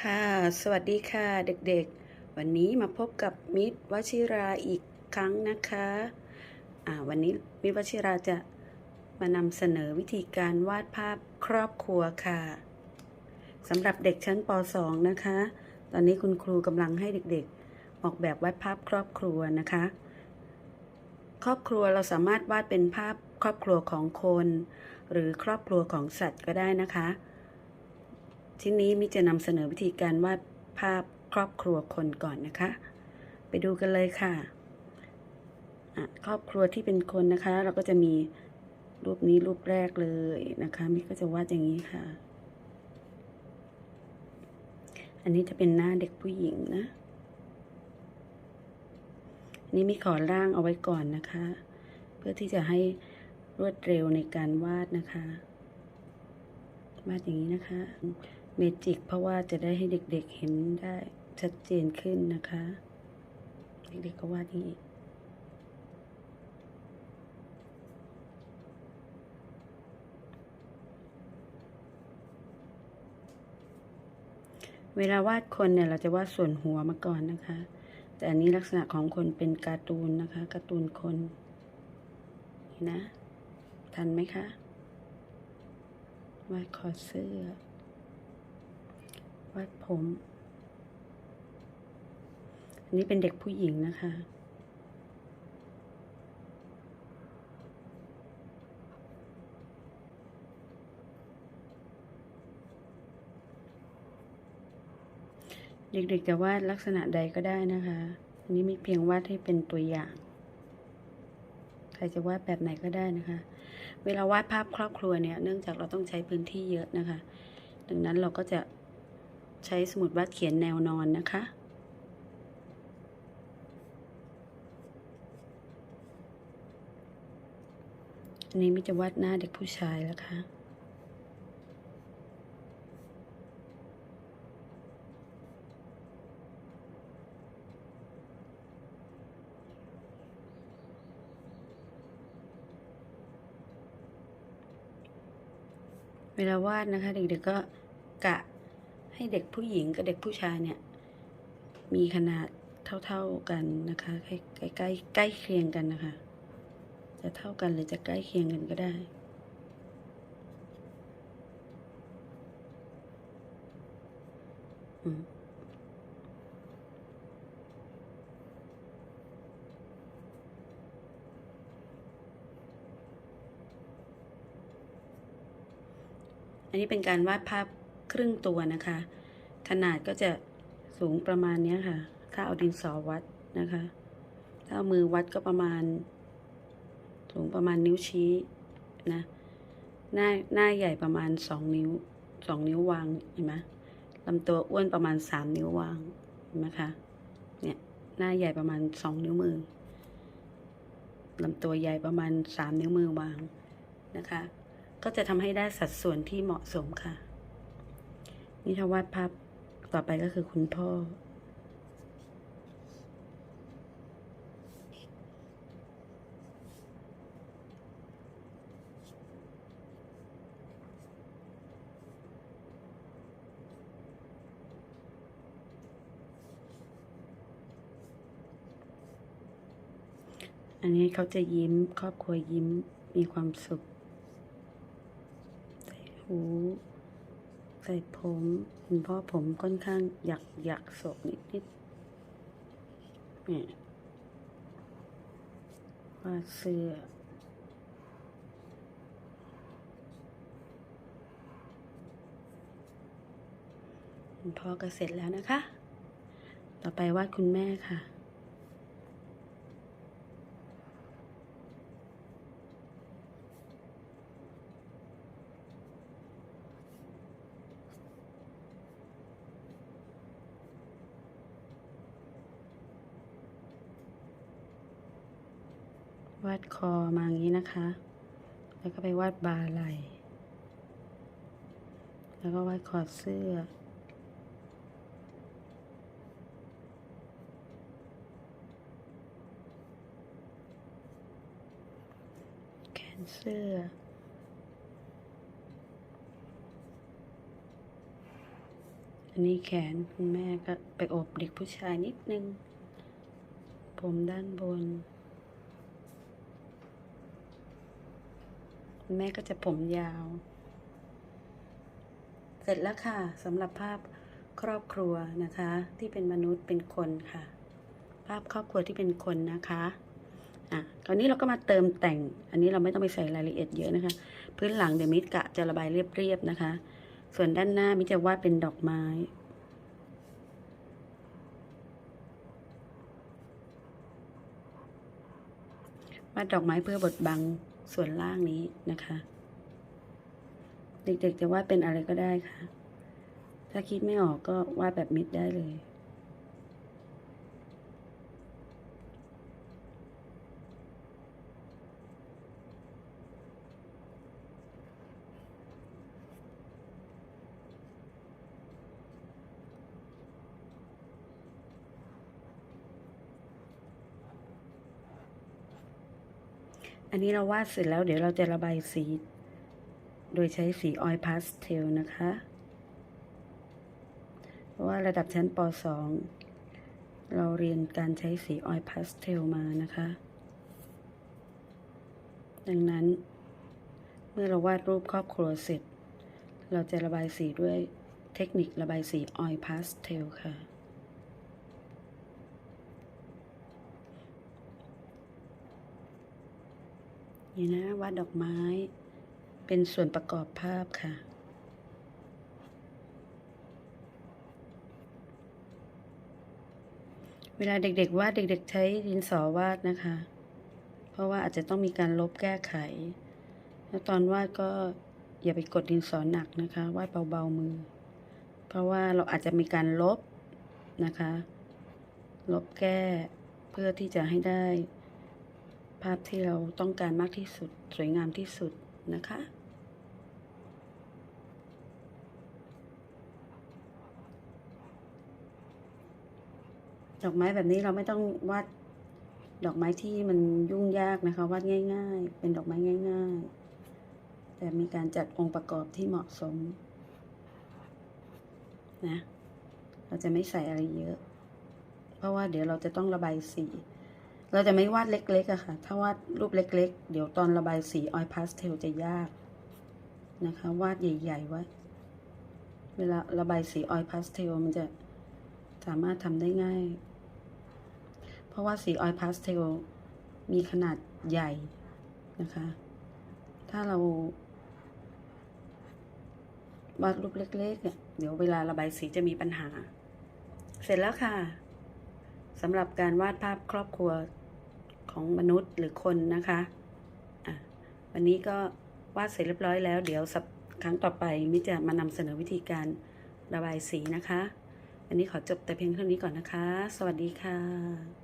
ค่ะ สวัสดีค่ะเด็กๆ วันนี้มาพบกับมิตรวชิราอีกครั้งนะคะวันนี้มิตรวชิราจะมานำเสนอวิธีการวาดภาพครอบครัวค่ะสำหรับเด็กชั้นป .2 นะคะ ตอนนี้คุณครูกำลังให้เด็กๆ ออกแบบวาดภาพครอบครัวนะคะ ครอบครัวเราสามารถวาดเป็นภาพครอบครัวของคน หรือครอบครัวของสัตว์ก็ได้นะคะ ที่นี้มิจะนำเสนอวิธีการวาดภาพครอบครัวคนก่อนนะคะ ไปดูกันเลยค่ะ ครอบครัวที่เป็นคนนะคะ เราก็จะมีรูปนี้รูปแรกเลยนะคะมิก็จะวาดอย่างนี้ค่ะ อันนี้จะเป็นหน้าเด็กผู้หญิงนะอันนี้มิขอร่างเอาไว้ก่อนนะคะ เพื่อที่จะให้รวดเร็วในการวาดนะคะ วาดอย่างนี้นะคะ เมจิกเพราะว่าจะได้ให้เด็กๆเห็นได้ชัดเจนขึ้นนะคะ เด็กๆก็วาดนี้เวลาวาดคนเนี่ยเราจะวาดส่วนหัวมาก่อนนะคะ แต่อันนี้ลักษณะของคนเป็นการ์ตูนนะคะการ์ตูนคนนะ ทันไหมคะวาดคอเสื้อ วาดผม อันนี้เป็นเด็กผู้หญิงนะคะ เด็กๆจะวาดลักษณะใดก็ได้นะคะ อันนี้มีเพียงวาดให้เป็นตัวอย่างใครจะวาดแบบไหนก็ได้นะคะ เวลาวาดภาพครอบครัวเนี่ย เนื่องจากเราต้องใช้พื้นที่เยอะนะคะ ดังนั้นเราก็จะ ใช้สมุดวาดเขียนแนวนอนนะคะ อันนี้มิจะวาดหน้าเด็กผู้ชายแล้วค่ะเวลาวาดนะคะเด็กๆก็กะ ให้เด็กผู้หญิงกับเด็กผู้ชายเนี่ย มีขนาดเท่าๆกันนะคะใกล้ใกล้ใกล้เคียงกันนะคะ จะเท่ากันหรือจะใกล้เคียงกันก็ได้อืมอันนี้เป็นการวาดภาพ ครึ่งตัวนะคะ ขนาดก็จะสูงประมาณนี้ค่ะ ถ้าเอาดินสอวัดนะคะ ถ้าเอามือวัดก็ประมาณ สูงประมาณนิ้วชี้นะหน้าหน้าใหญ่ประมาณสองนิ้วสองนิ้ววางเห็นไหมลำตัวอ้วนประมาณสามนิ้ววางเห็นไหมคะเนี่ยหน้าใหญ่ประมาณสองนิ้วมือลำตัวใหญ่ประมาณสามนิ้วมือวางนะคะ ก็จะทำให้ได้สัดส่วนที่เหมาะสมค่ะ นี่ถ้าวาดภาพต่อไปก็คือคุณพ่อ อันนี้เขาจะยิ้มครอบครัวยิ้มมีความสุขใส่หู ใส่ผมคุณพ่อผมค่อนข้างหยักหยักศกนิดนิดเนี่ยวาดเสื้อคุณพ่อก็เสร็จแล้วนะคะ ต่อไปวาดคุณแม่ค่ะาดคอมาอย่างนี้นะคะ แล้วก็ไปวาดบาไหลแล้วก็วาดคอเสื้อ แขนเสื้ออันนี้แขนคุณแม่ก็ไปอบเด็กผู้ชายนิดนึง ผมด้านบน คุณ แม่ก็จะผมยาว เสร็จแล้วค่ะสำหรับภาพครอบครัวนะคะ ที่เป็นมนุษย์เป็นคนค่ะ ภาพครอบครัวที่เป็นคนนะคะอะคราวนี้เราก็มาเติมแต่ง อันนี้เราไม่ต้องไปใส่รายละเอียดเยอะนะคะ พื้นหลังเดี๋ยวมิดกะจะระบายเรียบๆนะคะ ส่วนด้านหน้ามิจะวาดเป็นดอกไม้วาดดอกไม้เพื่อบดบัง ส่วนล่างนี้นะคะ เด็กๆจะวาดเป็นอะไรก็ได้ค่ะ ถ้าคิดไม่ออกก็วาดแบบมิดได้เลย อันนี้เราวาดเสร็จแล้วเดี๋ยวเราจะระบายสี โดยใช้สีออยล์พาสเทลนะคะ เพราะว่าระดับชั้นป .2 เราเรียนการใช้สีออยล์พาสเทลมานะคะ ดังนั้น เมื่อเราวาดรูปครอบครัวเสร็จ เราจะระบายสีด้วยเทคนิคระบายสีออยล์พาสเทลค่ะ นี่นะวาดดอกไม้ เป็นส่วนประกอบภาพค่ะ เวลาเด็กๆวาดเด็ก ๆ ใช้ดินสอวาดนะคะ เพราะว่าอาจจะต้องมีการลบแก้ไข แล้วตอนวาดก็อย่าไปกดดินสอหนักนะคะวาดเบาๆมือ เพราะว่าเราอาจจะมีการลบนะคะ ลบแก้เพื่อที่จะให้ได้ ภาพที่เราต้องการมากที่สุด สวยงามที่สุดนะคะ ดอกไม้แบบนี้เราไม่ต้องวาดดอกไม้ที่มันยุ่งยากนะคะวาดง่าย ๆ เป็นดอกไม้ง่าย ๆ แต่มีการจัดองค์ประกอบที่เหมาะสมนะเราจะไม่ใส่อะไรเยอะ เพราะว่าเดี๋ยวเราจะต้องระบายสี เราจะไม่วาดเล็กๆอะค่ะ ถ้าวาดรูปเล็ก ๆ เดี๋ยวตอนระบายสีออยพาสเทลจะยากนะคะ วาดใหญ่ ๆ ไว้ เวลาระบายสีออยพาสเทลมันจะสามารถทำได้ง่าย เพราะว่าสีออยพาสเทลมีขนาดใหญ่นะคะ ถ้าเรา วาดรูปเล็กๆเนี่ยเดี๋ยวเวลาระบายสีจะมีปัญหา เสร็จแล้วค่ะสำหรับการวาดภาพครอบครัว ของมนุษย์หรือคนนะคะอะวันนี้ก็วาดเสร็จเรียบร้อยแล้ว เดี๋ยวสับครั้งต่อไปมิจะมานำเสนอวิธีการระบายสีนะคะ วันนี้ขอจบแต่เพียงเท่านี้ก่อนนะคะ สวัสดีค่ะ